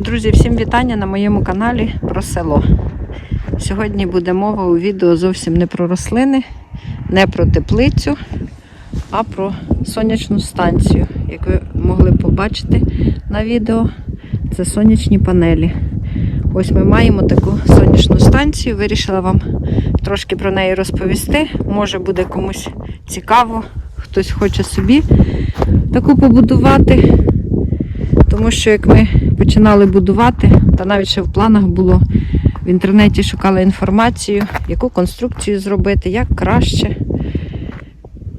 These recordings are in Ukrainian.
Друзі, всім вітання на моєму каналі про село. Сьогодні буде мова у відео зовсім не про рослини, не про теплицю, а про сонячну станцію. Як ви могли побачити на відео, це сонячні панелі. Ось ми маємо таку сонячну станцію. Вирішила вам трошки про неї розповісти. Може буде комусь цікаво, хтось хоче собі таку побудувати. Тому що як ми починали будувати, та навіть ще в планах було, в інтернеті шукали інформацію, яку конструкцію зробити, як краще,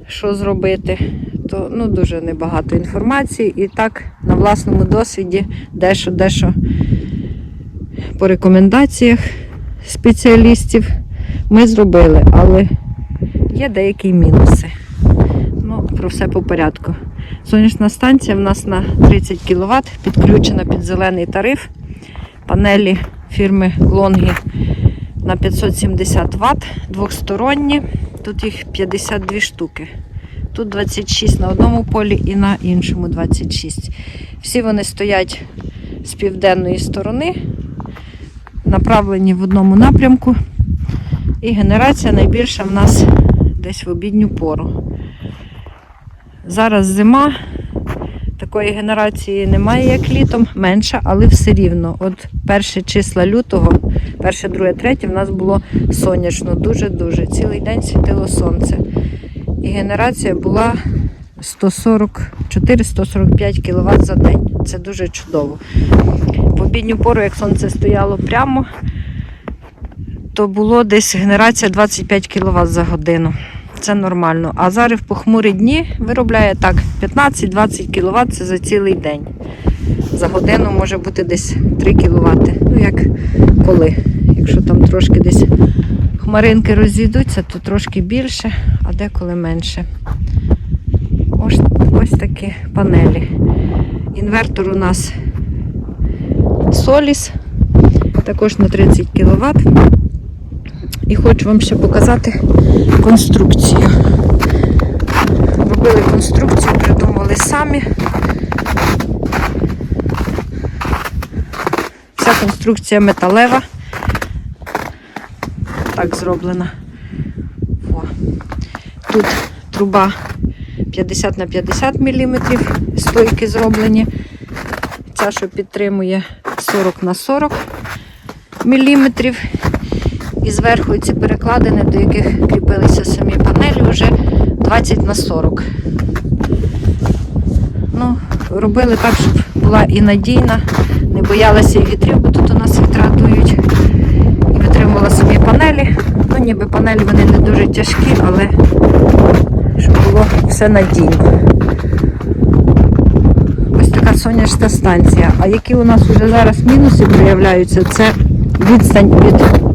що зробити, то ну, дуже небагато інформації. І так на власному досвіді дещо, дещо по рекомендаціях спеціалістів ми зробили, але є деякі мінуси. Ну, про все по порядку. Сонячна станція в нас на 30 кВт, підключена під зелений тариф. Панелі фірми Longi на 570 Вт, двохсторонні. Тут їх 52 штуки. Тут 26 на одному полі і на іншому 26. Всі вони стоять з південної сторони, направлені в одному напрямку. І генерація найбільша в нас десь в обідню пору. Зараз зима, такої генерації немає, як літом, менша, але все рівно. От перші числа лютого, перше, друге, третє, в нас було сонячно, дуже-дуже. Цілий день світило сонце. І генерація була 144-145 кВт за день. Це дуже чудово. В обідню пору, як сонце стояло прямо, то було десь генерація 25 кВт за годину. Це нормально. А зараз в похмурі дні виробляє так 15-20 кВт це за цілий день. За годину може бути десь 3 кВт. Ну, як коли. Якщо там трошки десь хмаринки розійдуться, то трошки більше, а деколи менше. Ось, ось такі панелі. Інвертор у нас Solis, також на 30 кВт. І хочу вам ще показати конструкцію. Робили конструкцію, придумали самі. Вся конструкція металева. Так зроблена. О. Тут труба 50 на 50 мм, стойки зроблені. Ця, що підтримує 40 на 40 мм. І зверху ці перекладини, до яких кріпилися самі панелі, вже 20 на 40. Ну, робили так, щоб була і надійна, не боялася і вітрів, бо тут у нас вітра дують. І витримувала самі панелі. Ну, ніби панелі вони не дуже тяжкі, але щоб було все надійно. Ось така сонячна станція. А які у нас вже зараз мінуси проявляються, це відстань від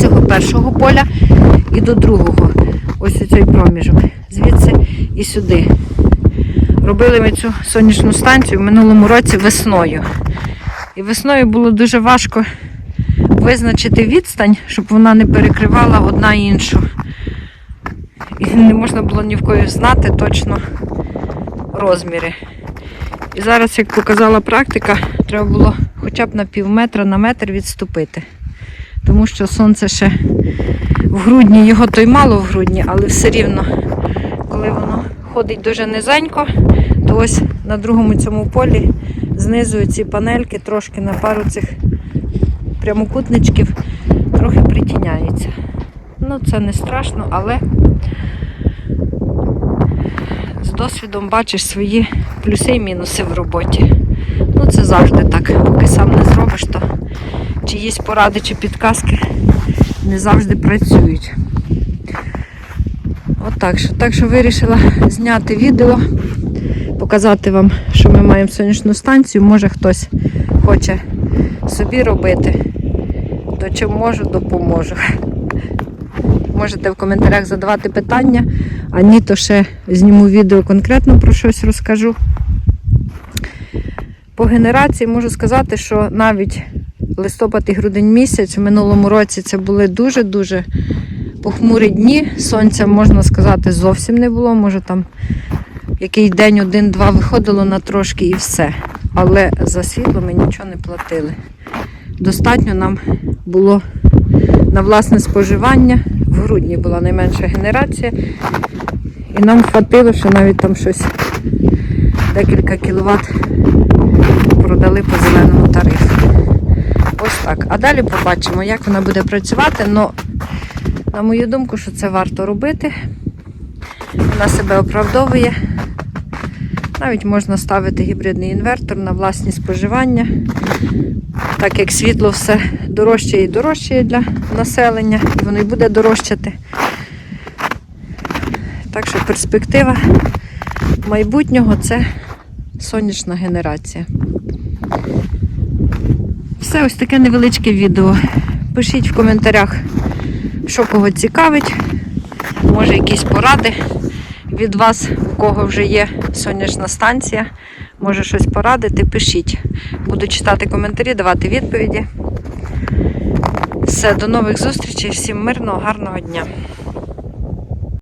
цього першого поля і до другого. Ось у цей проміжок. Звідси і сюди. Робили ми цю сонячну станцію в минулому році весною. І весною було дуже важко визначити відстань, щоб вона не перекривала одна іншу. І не можна було ні в кої знати точно розміри. І зараз, як показала практика, треба було хоча б на пів метра на метр відступити тому що сонце ще в грудні, його то й мало в грудні, але все рівно, коли воно ходить дуже низенько, то ось на другому цьому полі знизу ці панельки трошки на пару цих прямокутничків трохи притіняються. Ну, це не страшно, але з досвідом бачиш свої плюси і мінуси в роботі. Ну, це завжди так. Поки сам не зробиш, то чиїсь поради чи підказки не завжди працюють. Отак що. Так що вирішила зняти відео, показати вам, що ми маємо сонячну станцію. Може хтось хоче собі робити, то чим можу, допоможу. Можете в коментарях задавати питання, а ні, то ще зніму відео конкретно про щось розкажу. По генерації можу сказати, що навіть листопад і грудень місяць в минулому році це були дуже-дуже похмурі дні. Сонця, можна сказати, зовсім не було. Може там який день, один-два виходило на трошки і все. але за світло ми нічого не платили. Достатньо нам було на власне споживання. В грудні була найменша генерація, і нам хватило, що навіть там щось декілька кіловат продали по зеленому тарифу. Ось так. А далі побачимо, як вона буде працювати. Но, на мою думку, що це варто робити. Вона себе оправдовує. Навіть можна ставити гібридний інвертор на власні споживання, так як світло все дорожче і дорожче для населення, і воно й буде дорожчати. Так що перспектива майбутнього це сонячна генерація. Все, ось таке невеличке відео. Пишіть в коментарях, що кого цікавить. Може, якісь поради від вас, у кого вже є сонячна станція. Може щось порадити, пишіть. Буду читати коментарі, давати відповіді. Все, до нових зустрічей, всім мирного, гарного дня.